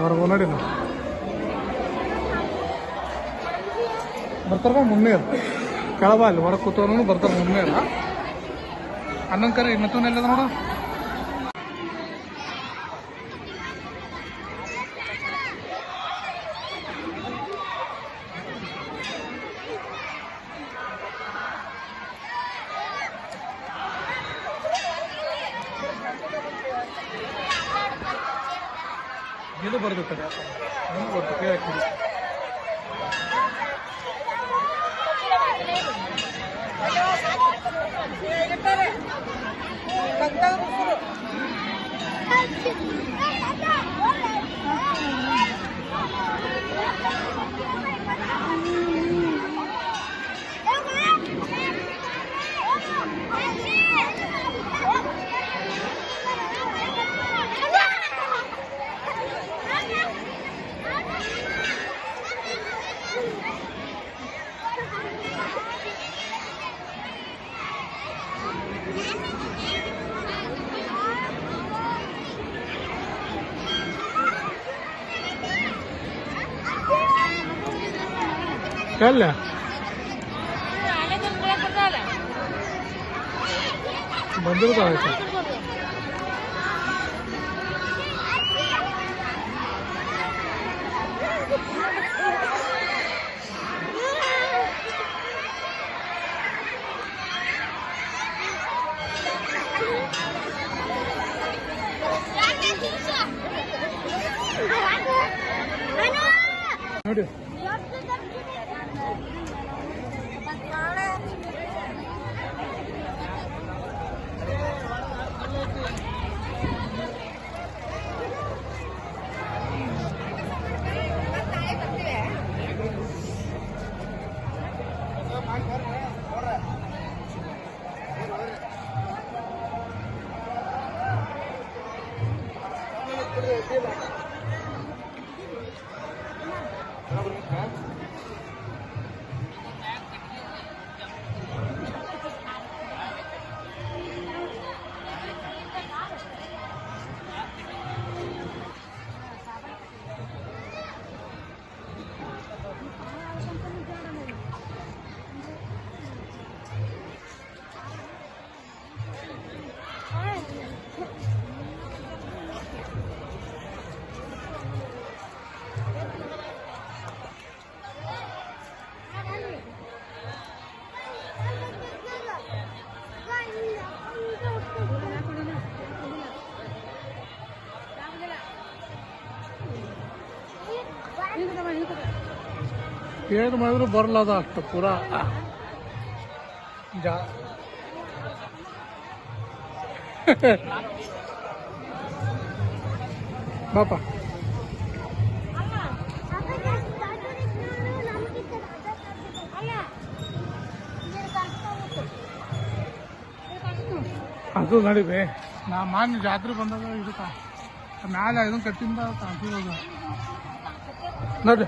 ಹೊರಗೆ ನೋಡಿ ನಾವು ಬರ್ತಾರ ಮುನ್ನೆ ಕೆಳಬ ಅಲ್ಲಿ ಹೊರಗೆ ಕೂತವನು ಬರ್ತಾರ ಮುನ್ನೆ ಅಲ್ಲ ಹನ್ನೊಂದು ಕರೆ ಇನ್ನೊಂದು ಎಲ್ಲದ ನೋಡು ಇದು ಬರ್ದು ಕಡೆ ಏನು هلا मंदिर जायचं ಏನು ಮಾಡಿದ್ರು ಬರಲದ ಅಷ್ಟು ಪೂರಾ. ಜಾ. ಬಾಪ. ಅದು ನಡಿವೆ ನಾ ಮಾನ್ಯ ಜಾತ್ರೆ ಬಂದಾಗ ಇದಕ್ಕ. ಮ್ಯಾಲೆ ಇದನ್ನ ಕಟ್ಟಿಂದ ಕಾಣ್ತಿರೋದು. ನೋಡ್ರಿ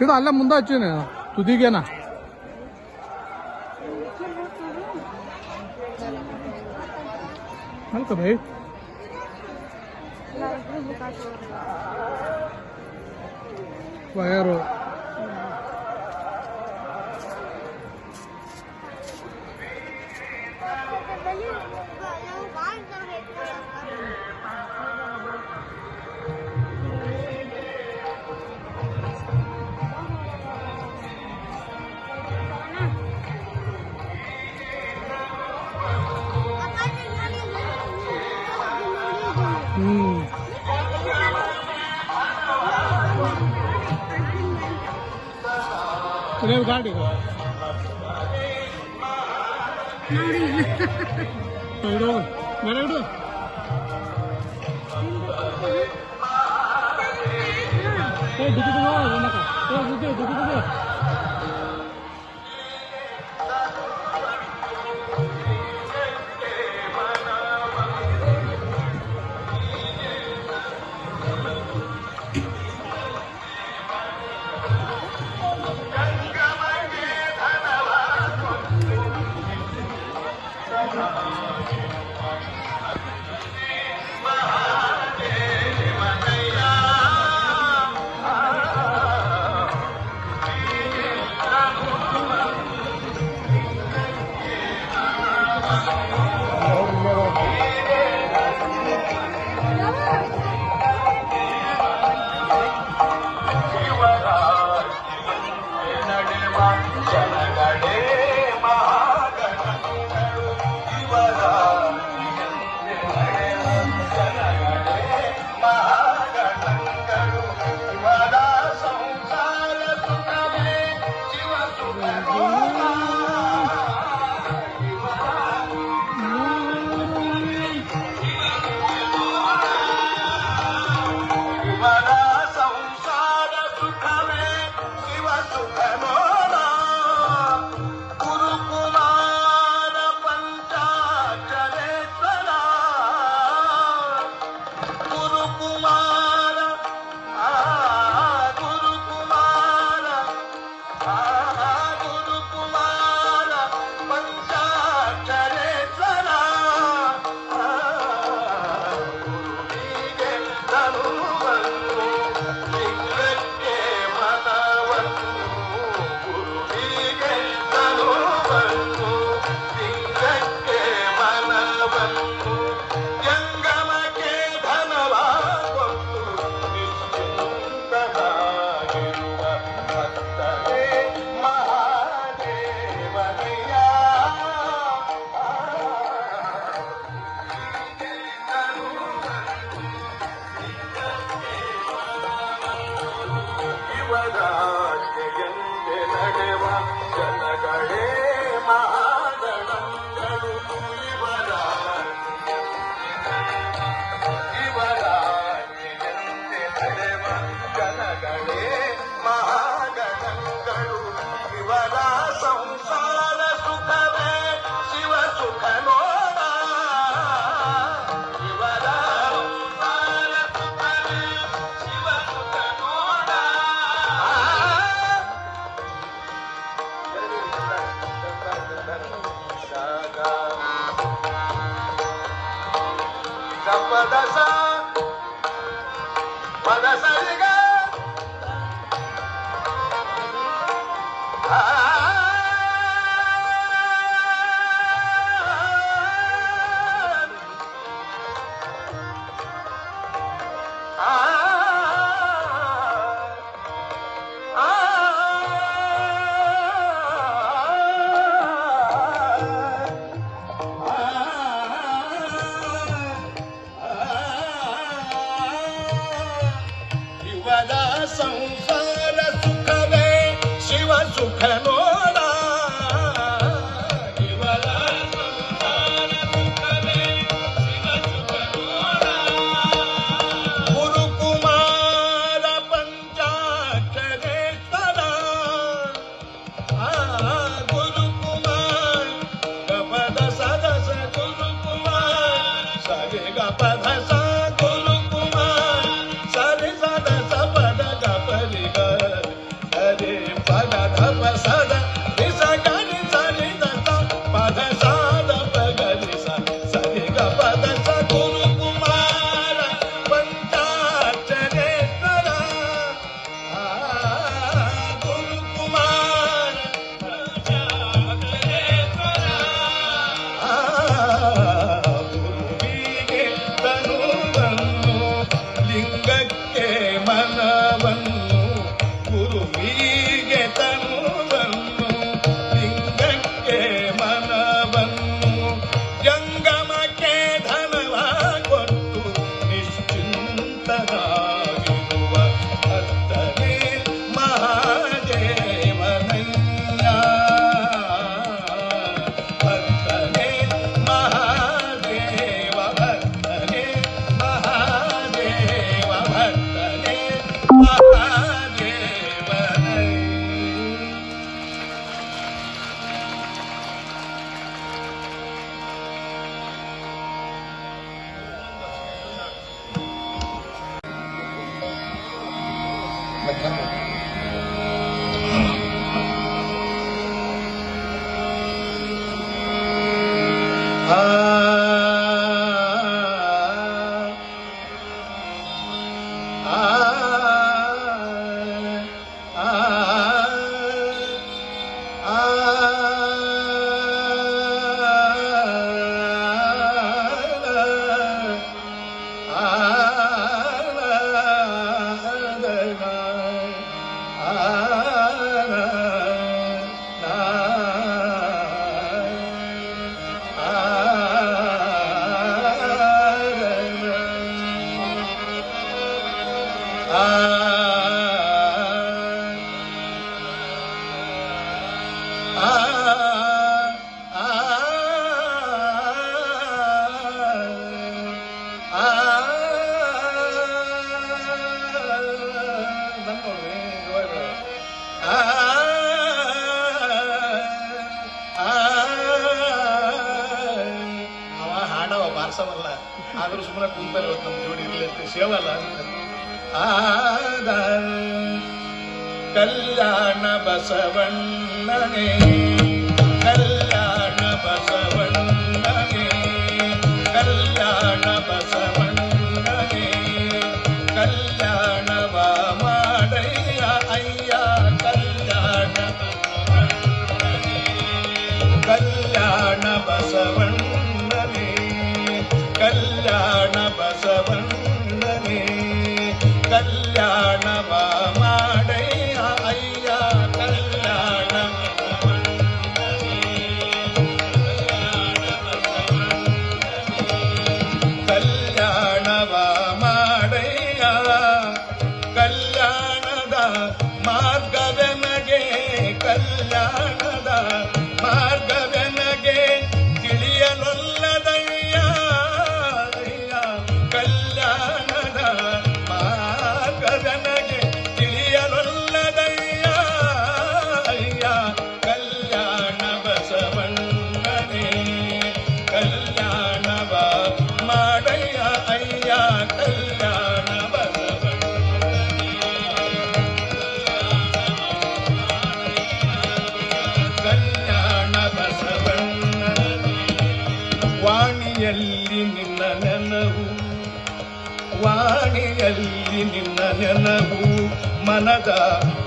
ಇದು ಅಲ್ಲೇ ಮುಂದೆ ಹಚ್ಚಿನ ತುದಿಗೇನ ಅಲ್ಕ ಭೈ ವಯರು ಗಾಡಿ ಇದು. ಇಡು ಮೇಲೆ ಇಡು ಏ ಡಿಕ್ಕಿ ತಗೋ ಏನಕ್ಕ ಏ ಡಿಕ್ಕಿ ah. ಗೆಳೆಯಲಿ ನಿನ್ನ ನೆನವು ಮನದ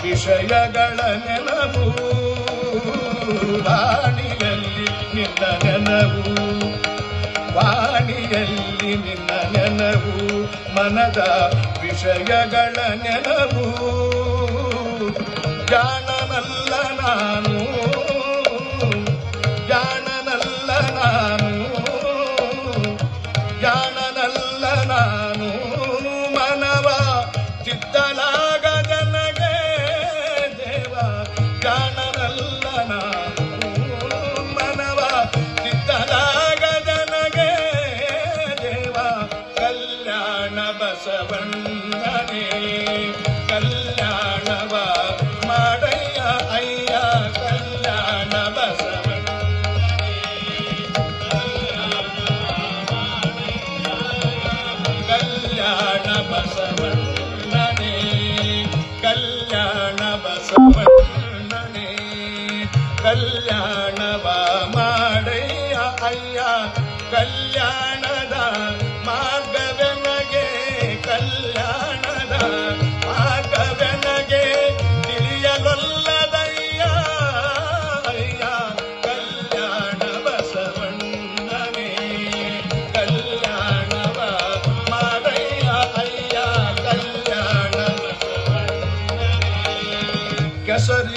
ವಿಷಯಗಳ ನೆನವು ವಾಣಿಯಲ್ಲಿ ನಿನ್ನ ನೆನವು ವಾಣಿಯಲ್ಲಿ ನಿನ್ನ ನೆನವು ಮನದ ವಿಷಯಗಳ ನೆನಪು. وسلم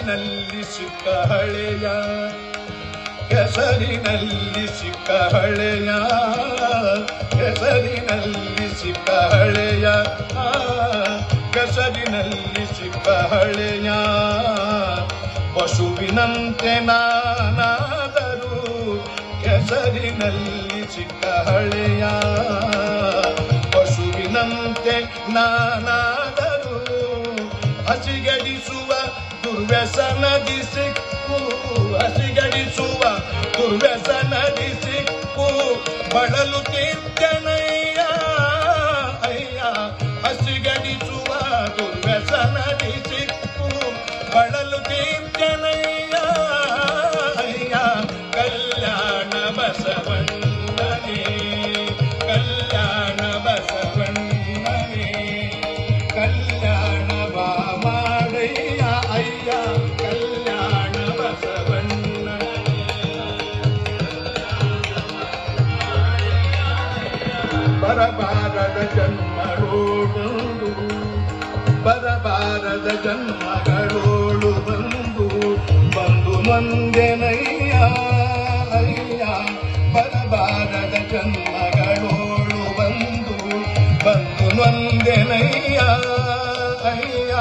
ಕೆಸರಿನಲ್ಲಿಸಿಕ ಹಳೆಯ ಕೆಸರಿನಲ್ಲಿಸಿಕ ಹಳೆಯ ಕೆಸರಿನಲ್ಲಿಸಿಕ ಹಳೆಯ ಕೆಸರಿನಲ್ಲಿಸಿಕ ಹಳೆಯ. ಪಶುವಿನಂತೆ ನಾನಾದರೂ ಕೆಸರಿನಲ್ಲಿಸಿಕ ಹಳೆಯ ಪಶುವಿನಂತೆ ನಾನಾ ಬಡಲು ತೀರ್ಪು ಬರಬಾರದ ಜನ್ಮರೋಳು ಬರಬಾರದ ಜನ್ಮಗಳೋಳು ಬಂದು ಬಂದು ಮಂದೆನಯ್ಯ ಅಯ್ಯ ಬರಬಾರದ ಜನ್ಮಗಳೋಳು ಬಂದು ಬಂದು ಮಂದೆನಯ್ಯ ಅಯ್ಯ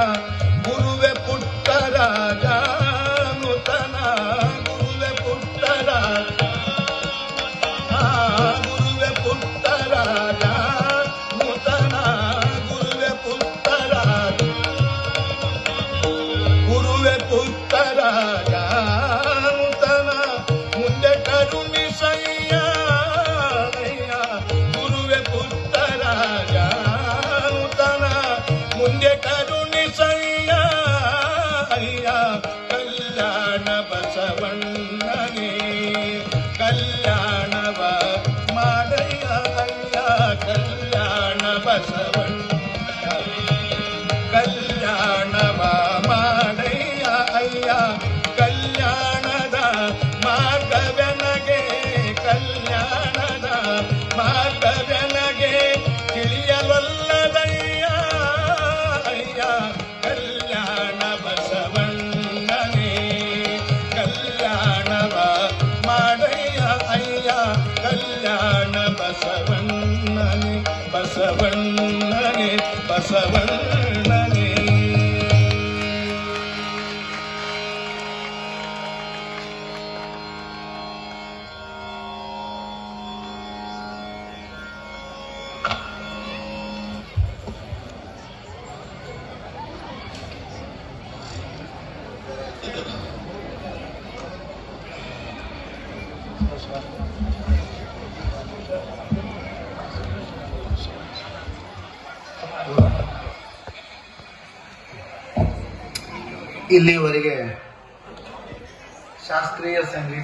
ಇಲ್ಲಿವರೆಗೆ ಶಾಸ್ತ್ರೀಯ ಸಂಗೀತ